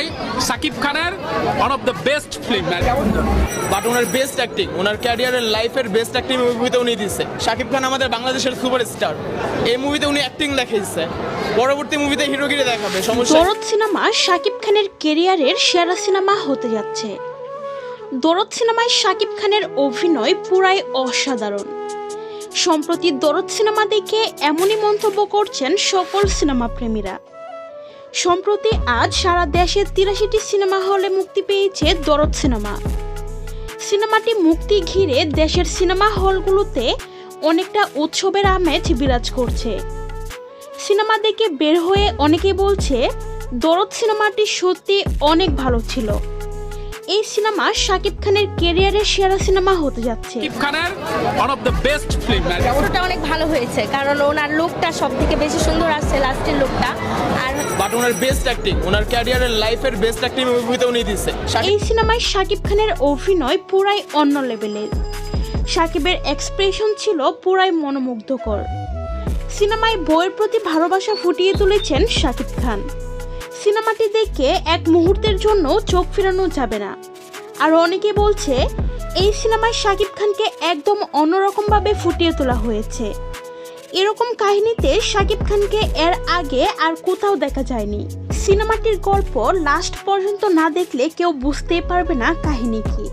ভাই, সাকিব খানের one of the best film but owner best acting ওনার ক্যারিয়ারের লাইফের বেস্ট অ্যাক্টিং মুভিতে উনি দিচ্ছে শাকিব খান আমাদের বাংলাদেশের সুপারস্টার এই মুভিতে উনি অ্যাক্টিং দেখিয়েছে পরবর্তী মুভিতে হিরোগিরি দেখাবে, সমস্যা দরদ সিনেমা শাকিব খানের কেরিয়ারের সেরা সিনেমা হতে যাচ্ছে। দরদ সিনেমায় শাকিব খানের অভিনয় পুরাই অসাধারণ। সম্প্রতি দরদ সিনেমা দেখে এমনই মন্তব্য করছেন সকল সিনেমা প্রেমীরা সম্প্রতি আজ সারা দেশের তিরাশিটি সিনেমা হলে মুক্তি পেয়েছে দরদ সিনেমা। সিনেমাটি মুক্তি ঘিরে দেশের সিনেমা হলগুলোতে অনেকটা উৎসবের আমেজ বিরাজ করছে। সিনেমা দেখে বের হয়ে অনেকে বলছে, দরদ সিনেমাটি সত্যি অনেক ভালো ছিল। এই সিনেমা শাকিব খানের ক্যারিয়ারের সেরা সিনেমা হতে যাচ্ছে। সাকিব খানের one of the best film পুরোটা অনেক ভালো হয়েছে কারণ ওনার লুকটা সব থেকে বেশি সুন্দর আসছে লাস্টের লুকটা আর বাট ওনার বেস্ট অ্যাক্টিং ওনার ক্যারিয়ারের লাইফের বেস্ট অ্যাক্টিং মুভিতে উনি দিচ্ছে এই সিনেমায় শাকিব খানের অভিনয় পুরাই অন্য লেভেলের শাকিবের এক্সপ্রেশন ছিল পুরাই মনোমুগ্ধকর। সিনেমায় বইয়ের প্রতি ভালোবাসা ফুটিয়ে তুলেছেন শাকিব খান। সিনেমাটি দেখে এক মুহূর্তের জন্য চোখ ফেরানো যাবে না। আর অনেকে বলছে, এই সিনেমায় শাকিব খানকে একদম অন্যরকমভাবে ফুটিয়ে তোলা হয়েছে। এরকম কাহিনীতে শাকিব খানকে এর আগে আর কোথাও দেখা যায়নি। সিনেমাটির গল্প লাস্ট পর্যন্ত না দেখলে কেউ বুঝতেই পারবে না কাহিনী কি।